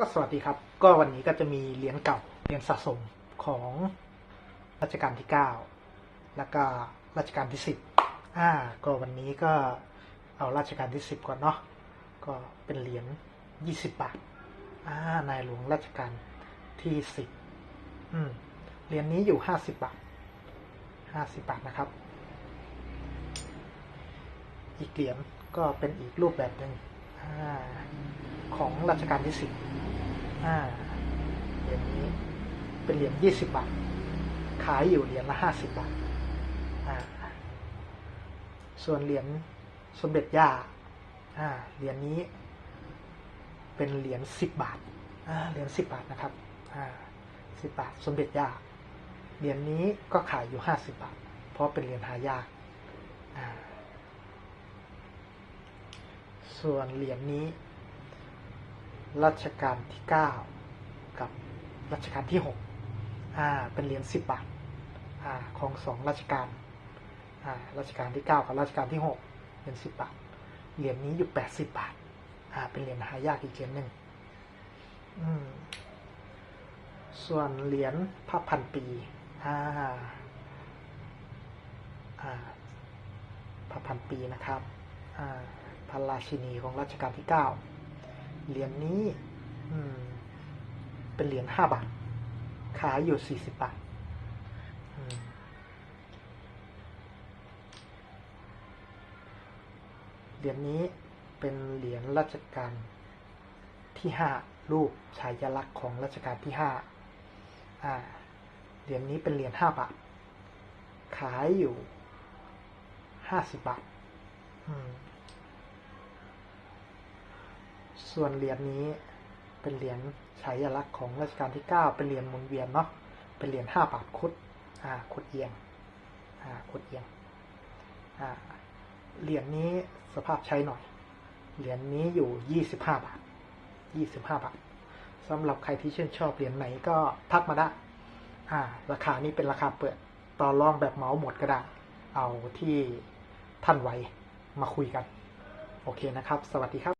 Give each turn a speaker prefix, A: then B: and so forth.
A: ก็สวัสดีครับ ก็วันนี้ก็จะมีเหรียญเก่าเหรียญสะสมของรัชกาลที่ 9 แล้วก็รัชกาลที่ 10 อ่า ก็วันนี้ก็เอารัชกาลที่ 10 ก่อนเนาะ ก็เป็นเหรียญ20 บาท อ่า นายหลวงรัชกาลที่ 10 อืม เหรียญนี้อยู่ 50 บาท 50 บาทนะครับ อีกเหรียญก็เป็นอีกรูปแบบหนึ่ง ของรัชกาลที่สิบเหรียญนี้เป็นเหรียญยี่สิบบาท ขายอยู่เหรียญละห้าสิบบาท ส่วนเหรียญสมเด็จย่าเหรียญนี้ เป็นเหรียญสิบบาท เหรียญสิบบาทนะครับสิบบาท สมเด็จย่า เหรียญนี้ก็ขายอยู่ห้าสิบบาท เพราะเป็นเหรียญหายาก ส่วนเหรียญนี้ รัชกาลที่ 9 กับรัชกาลที่6อ่าเป็นเหรียญ10 บาทอ่าของสองรัชกาลอ่ารัชกาลที่ 9 กับรัชกาลที่ 6 เหรียญ10 บาท เหรียญนี้อยู่ 80 บาทอ่าเป็นเหรียญหายากอีกเหรียญหนึ่งอืมส่วนเหรียญพระพันปีอ่าอ่าพระพันปีนะครับอ่า พระราชินีของรัชกาลที่9เหรียญนี้เป็นเหรียญห้าบาท ขายอยู่สี่สิบบาทเหรียญนี้เป็นเหรียญรัชกาลที่ห้ารูปฉายาลักษณ์ของรัชกาลที่ห้าเหรียญนี้เป็นเหรียญห้าบาท ขายอยู่ห้าสิบบาท อืม ส่วนเหรียญนี้เป็นเหรียญฉายาลักษณ์ของรัชกาลที่ 9 เป็นเหรียญหมุนเวียนเนาะเป็นเหรียญ5บาทคุดอ่าคุดเอียงอ่าคุดเอียงอ่าเหรียญนี้สภาพใช้หน่อย เหรียญนี้อยู่ 25 บาท 25 บาทสำหรับใครที่ชื่นชอบเหรียญไหนก็ทักมาได้อ่าราคานี้เป็นราคาเปิดต่อรองแบบเหมาหมดก็ได้ เอาที่ท่านไหวมาคุยกัน โอเคนะครับ สวัสดีครับ